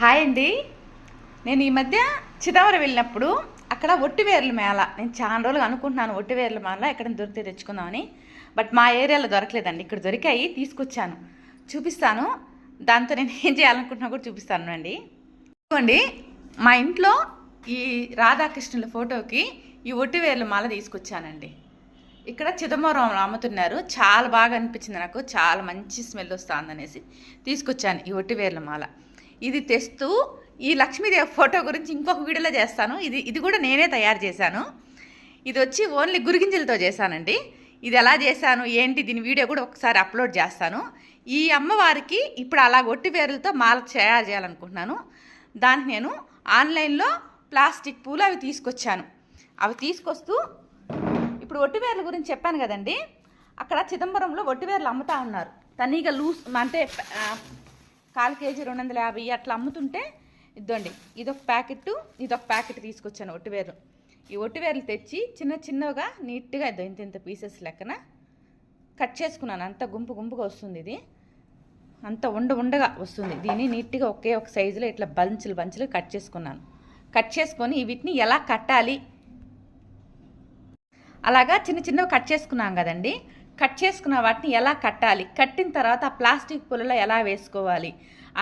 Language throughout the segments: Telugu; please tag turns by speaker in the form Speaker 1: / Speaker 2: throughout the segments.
Speaker 1: హాయ్ అండి. నేను ఈ మధ్య చిదంబరం వెళ్ళినప్పుడు అక్కడ ఒట్టివేర్ల మేళ. నేను చాలా రోజులు అనుకుంటున్నాను ఒట్టివేర్ల మేళ ఎక్కడ దొరికితే తెచ్చుకుందామని. బట్ మా ఏరియాలో దొరకలేదండి. ఇక్కడ దొరికాయి తీసుకొచ్చాను. చూపిస్తాను. దాంతో నేను ఏం చేయాలనుకుంటున్నా కూడా చూపిస్తాను అండి. ఇదిగోండి మా ఇంట్లో ఈ రాధాకృష్ణుల ఫోటోకి ఈ ఒట్టివేర్ల మాల తీసుకొచ్చానండి. ఇక్కడ చిదంబరం అమ్ముతున్నారు. చాలా బాగా అనిపించింది నాకు. చాలా మంచి స్మెల్ వస్తుంది అనేసి తీసుకొచ్చాను ఈ ఒట్టివేర్ల మాల. ఇది తెస్తూ ఈ లక్ష్మీదేవి ఫోటో గురించి ఇంకొక వీడియోలో చేస్తాను. ఇది ఇది కూడా నేనే తయారు చేశాను. ఇది వచ్చి ఓన్లీ గురిగింజలతో చేశానండి. ఇది ఎలా చేశాను ఏంటి దీని వీడియో కూడా ఒకసారి అప్లోడ్ చేస్తాను. ఈ అమ్మవారికి ఇప్పుడు అలా ఒట్టి వేరులతో మాల తయారు చేయాలనుకుంటున్నాను. దానికి నేను ఆన్లైన్లో ప్లాస్టిక్ పూలు అవి తీసుకొచ్చాను. అవి తీసుకొస్తూ ఇప్పుడు ఒట్టివేర్ల గురించి చెప్పాను కదండి. అక్కడ చిదంబరంలో ఒట్టివేర్లు అమ్ముతా ఉన్నారు. తనీగా లూస్ అంటే కాల్ కేజీ రెండు వందల యాభై అట్లా అమ్ముతుంటే ఇద్దండి ఇదొక ప్యాకెట్ ఇదొక ప్యాకెట్ తీసుకొచ్చాను ఒట్టివేర్లు. ఈ ఒట్టివేర్లు తెచ్చి చిన్న చిన్నగా నీట్గా ఇద్దాం ఇంత ఇంత పీసెస్ లెక్కన. కట్ చేసుకున్నాను అంత గుంపు గుంపుగా వస్తుంది ఇది. అంత ఉండ ఉండగా వస్తుంది. దీన్ని నీట్గా ఒకే ఒక సైజులో ఇట్లా బంచులు బంచులు కట్ చేసుకున్నాను. కట్ చేసుకొని వీటిని ఎలా కట్టాలి? అలాగా చిన్న చిన్నవి కట్ చేసుకున్నాం కదండి. కట్ చేసుకున్న వాటిని ఎలా కట్టాలి? కట్టిన తర్వాత ఆ ప్లాస్టిక్ పుల్లలో ఎలా వేసుకోవాలి?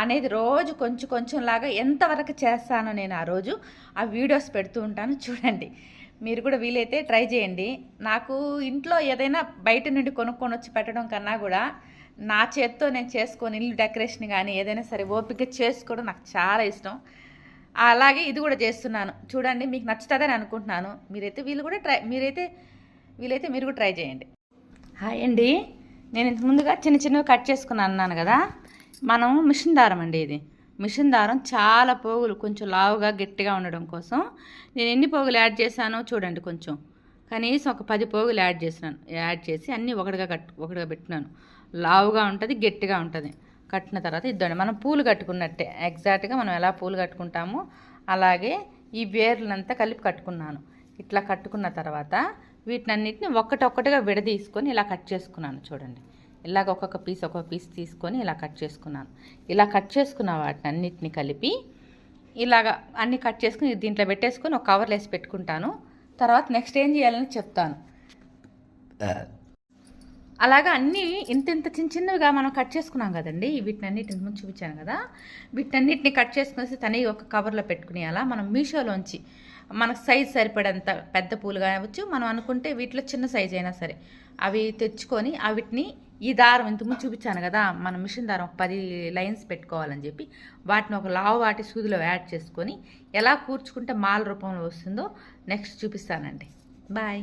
Speaker 1: అనేది రోజు కొంచెం కొంచెం లాగా ఎంతవరకు చేస్తానో నేను ఆ రోజు ఆ వీడియోస్ పెడుతూ ఉంటాను. చూడండి. మీరు కూడా వీలైతే ట్రై చేయండి. నాకు ఇంట్లో ఏదైనా బయట నుండి కొనుక్కొని వచ్చి పెట్టడం కన్నా కూడా నా చేత్తో నేను చేసుకొని ఇల్లు డెకరేషన్ కానీ ఏదైనా సరే ఓపిక చేసుకోవడం నాకు చాలా ఇష్టం. అలాగే ఇది కూడా చేస్తున్నాను. చూడండి మీకు నచ్చుతుందని అనుకుంటున్నాను. మీరైతే వీళ్ళు కూడా ట్రై మీరైతే వీలైతే మీరు కూడా ట్రై చేయండి. హాయ్ అండి. నేను ఇంత ముందుగా చిన్న చిన్నవి కట్ చేసుకున్నాను అన్నాను కదా. మనం మిషన్ దారం అండి ఇది. మిషన్ దారం చాలా పోగులు కొంచెం లావుగా గట్టిగా ఉండడం కోసం. నేను ఎన్ని పోగులు యాడ్ చేశానో చూడండి కొంచెం. కనీసం ఒక పది పోగులు యాడ్ చేసినాను. యాడ్ చేసి అన్నీ ఒకటిగా కట్ ఒకటిగా పెట్టినాను. లావుగా ఉంటుంది గట్టిగా ఉంటుంది. కట్టిన తర్వాత ఇద్దండి. మనం పూలు కట్టుకున్నట్టే. ఎగ్జాక్ట్గా మనం ఎలా పూలు కట్టుకుంటామో అలాగే ఈ వేర్లంతా కలిపి కట్టుకున్నాను. ఇట్లా కట్టుకున్న తర్వాత వీటినన్నిటిని ఒక్కటొక్కటిగా విడదీసుకొని ఇలా కట్ చేసుకున్నాను చూడండి. ఇలాగ ఒక్కొక్క పీస్ ఒక్కొక్క పీస్ తీసుకొని ఇలా కట్ చేసుకున్నాను. ఇలా కట్ చేసుకున్న వాటిని అన్నిటిని కలిపి ఇలాగ అన్ని కట్ చేసుకుని దీంట్లో పెట్టేసుకొని ఒక కవర్లో వేసి పెట్టుకుంటాను. తర్వాత నెక్స్ట్ ఏం చేయాలని చెప్తాను. అలాగా అన్నీ ఇంత ఇంత చిన్న చిన్నవిగా మనం కట్ చేసుకున్నాం కదండి. వీటినన్నిటిని ముందు చూపించాను కదా. వీటన్నిటిని కట్ చేసుకునేసి తని ఒక కవర్లో పెట్టుకునేయాలా మనం మీషోలోంచి మనకు సైజ్ సరిపడేంత పెద్ద పూలు కావచ్చు మనం అనుకుంటే వీటిలో చిన్న సైజ్ అయినా సరే. అవి తెచ్చుకొని వాటిని ఈ దారం ఇంతకుముందు చూపించాను కదా మన మిషన్ దారం పది లైన్స్ పెట్టుకోవాలని చెప్పి వాటిని ఒక లావు వాటి సూదిలో యాడ్ చేసుకొని ఎలా కూర్చుకుంటే మాల రూపంలో వస్తుందో నెక్స్ట్ చూపిస్తానండి. బాయ్